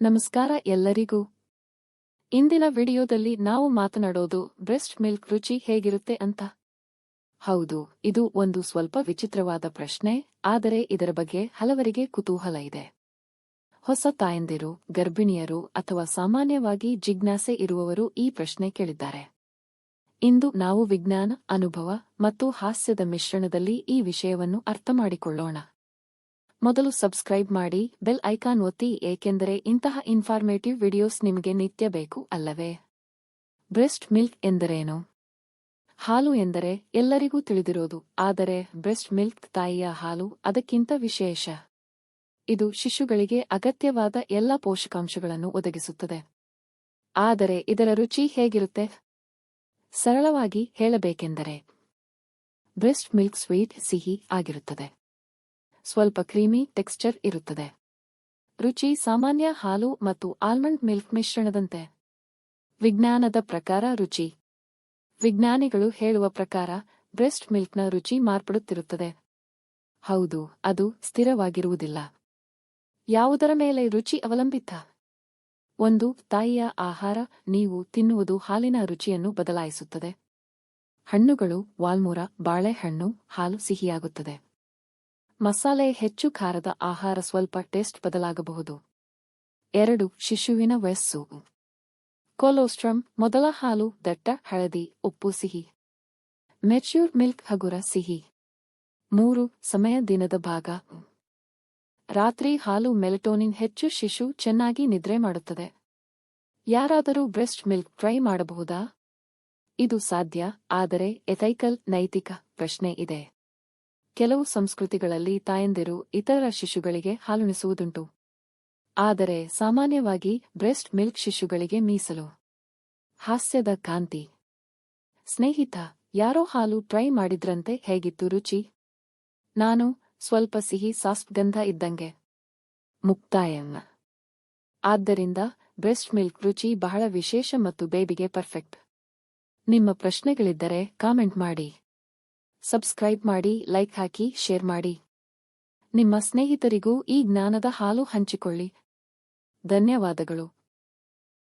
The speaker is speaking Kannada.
ನಮಸ್ಕಾರ ಎಲ್ಲರಿಗೂ. ಇಂದಿನ ವಿಡಿಯೋದಲ್ಲಿ ನಾವು ಮಾತನಾಡೋದು ಬ್ರೆಸ್ಟ್ ಮಿಲ್ಕ್ ರುಚಿ ಹೇಗಿರುತ್ತೆ ಅಂತ. ಹೌದು, ಇದು ಒಂದು ಸ್ವಲ್ಪ ವಿಚಿತ್ರವಾದ ಪ್ರಶ್ನೆ, ಆದರೆ ಇದರ ಬಗ್ಗೆ ಹಲವರಿಗೆ ಕುತೂಹಲ ಇದೆ. ಹೊಸ ತಾಯಂದಿರು, ಗರ್ಭಿಣಿಯರು ಅಥವಾ ಸಾಮಾನ್ಯವಾಗಿ ಜಿಜ್ಞಾಸೆ ಇರುವವರು ಈ ಪ್ರಶ್ನೆ ಕೇಳಿದ್ದಾರೆ. ಇಂದು ನಾವು ವಿಜ್ಞಾನ, ಅನುಭವ ಮತ್ತು ಹಾಸ್ಯದ ಮಿಶ್ರಣದಲ್ಲಿ ಈ ವಿಷಯವನ್ನು ಅರ್ಥಮಾಡಿಕೊಳ್ಳೋಣ ಮೊದಲು ಸಬ್ಸ್ಕ್ರೈಬ್ ಮಾಡಿ, ಬೆಲ್ ಐಕಾನ್ ಒತ್ತಿ, ಏಕೆಂದರೆ ಇಂತಹ ಇನ್ಫಾರ್ಮೇಟಿವ್ ವಿಡಿಯೋಸ್ ನಿಮಗೆ ನಿತ್ಯ ಬೇಕು ಅಲ್ಲವೇ? ಬ್ರೆಸ್ಟ್ ಮಿಲ್ಕ್ ಎಂದರೇನು? ಹಾಲು ಎಂದರೆ ಎಲ್ಲರಿಗೂ ತಿಳಿದಿರೋದು, ಆದರೆ ಬ್ರೆಸ್ಟ್ ಮಿಲ್ಕ್ ತಾಯಿಯ ಹಾಲು ಅದಕ್ಕಿಂತ ವಿಶೇಷ. ಇದು ಶಿಶುಗಳಿಗೆ ಅಗತ್ಯವಾದ ಎಲ್ಲ ಪೋಷಕಾಂಶಗಳನ್ನು ಒದಗಿಸುತ್ತದೆ. ಆದರೆ ಇದರ ರುಚಿ ಹೇಗಿರುತ್ತೆ? ಸರಳವಾಗಿ ಹೇಳಬೇಕೆಂದರೆ, ಬ್ರೆಸ್ಟ್ ಮಿಲ್ಕ್ ಸ್ವೀಟ್ ಸಿಹಿ ಆಗಿರುತ್ತದೆ. ಸ್ವಲ್ಪ ಕ್ರೀಮಿ ಟೆಕ್ಸ್ಚರ್ ಇರುತ್ತದೆ. ರುಚಿ ಸಾಮಾನ್ಯ ಹಾಲು ಮತ್ತು ಆಲ್ಮಂಡ್ ಮಿಲ್ಕ್ ಮಿಶ್ರಣದಂತೆ. ವಿಜ್ಞಾನದ ಪ್ರಕಾರ ರುಚಿ. ವಿಜ್ಞಾನಿಗಳು ಹೇಳುವ ಪ್ರಕಾರ ಬ್ರೆಸ್ಟ್ ಮಿಲ್ಕ್ನ ರುಚಿ ಮಾರ್ಪಡುತ್ತಿರುತ್ತದೆ. ಹೌದು, ಅದು ಸ್ಥಿರವಾಗಿರುವುದಿಲ್ಲ. ಯಾವುದರ ಮೇಲೆ ರುಚಿ ಅವಲಂಬಿತ? ಒಂದು, ತಾಯಿಯ ಆಹಾರ, ನೀವು ತಿನ್ನುವುದು ಹಾಲಿನ ರುಚಿಯನ್ನು ಬದಲಾಯಿಸುತ್ತದೆ. ಹಣ್ಣುಗಳು, ವಾಲ್ಮೂರ, ಬಾಳೆಹಣ್ಣು, ಹಾಲು ಸಿಹಿಯಾಗುತ್ತದೆ. ಮಸಾಲೆ ಹೆಚ್ಚು ಖಾರದ ಆಹಾರ ಸ್ವಲ್ಪ ಟೇಸ್ಟ್ ಬದಲಾಗಬಹುದು. ಎರಡು, ಶಿಶುವಿನ ವಯಸ್ಸು. ಕೊಲೋಸ್ಟ್ರಮ್, ಮೊದಲ ಹಾಲು, ದಟ್ಟ, ಹಳದಿ, ಉಪ್ಪು, ಸಿಹಿ. ಮೆಚ್ಯೂರ್ ಮಿಲ್ಕ್ ಹಗುರ, ಸಿಹಿ. ಮೂರು, ಸಮಯ ದಿನದ ಭಾಗ. ರಾತ್ರಿ ಹಾಲು ಮೆಲಟೋನಿನ್ ಹೆಚ್ಚು ಶಿಶು ಚೆನ್ನಾಗಿ ನಿದ್ರೆ ಮಾಡುತ್ತದೆ. ಯಾರಾದರೂ ಬ್ರೆಸ್ಟ್ ಮಿಲ್ಕ್ ಟ್ರೈ ಮಾಡಬಹುದಾ? ಇದು ಸಾಧ್ಯ, ಆದರೆ ಎಥೈಕಲ್ ನೈತಿಕ ಪ್ರಶ್ನೆ ಇದೆ. ಕೆಲವು ಸಂಸ್ಕೃತಿಗಳಲ್ಲಿ ತಾಯಂದಿರು ಇತರ ಶಿಶುಗಳಿಗೆ ಹಾಲುಣಿಸುವುದುಂಟು. ಆದರೆ ಸಾಮಾನ್ಯವಾಗಿ ಬ್ರೆಸ್ಟ್ ಮಿಲ್ಕ್ ಶಿಶುಗಳಿಗೆ ಮೀಸಲು. ಹಾಸ್ಯದ ಕಾಂತಿ. ಸ್ನೇಹಿತ, ಯಾರೋ ಹಾಲು ಟ್ರೈ ಮಾಡಿದ್ರಂತೆ ಹೇಗಿತ್ತು ರುಚಿ? ನಾನು ಸ್ವಲ್ಪ ಸಿಹಿ ಸಾಸ್ಗಂಧ ಗಂಧ ಇದ್ದಂಗೆ. ಮುಕ್ತಾಯನ್ನ ಆದ್ದರಿಂದ ಬ್ರೆಸ್ಟ್ ಮಿಲ್ಕ್ ರುಚಿ ಬಹಳ ವಿಶೇಷ ಮತ್ತು ಬೇಬಿಗೆ ಪರ್ಫೆಕ್ಟ್. ನಿಮ್ಮ ಪ್ರಶ್ನೆಗಳಿದ್ದರೆ ಕಾಮೆಂಟ್ ಮಾಡಿ. ಸಬ್ಸ್ಕ್ರೈಬ್ ಮಾಡಿ ಲೈಕ್ ಹಾಕಿ ಶೇರ್ ಮಾಡಿ. ನಿಮ್ಮ ಸ್ನೇಹಿತರಿಗೂ ಈ ಜ್ಞಾನದ ಹಾಲು ಹಂಚಿಕೊಳ್ಳಿ. ಧನ್ಯವಾದಗಳು.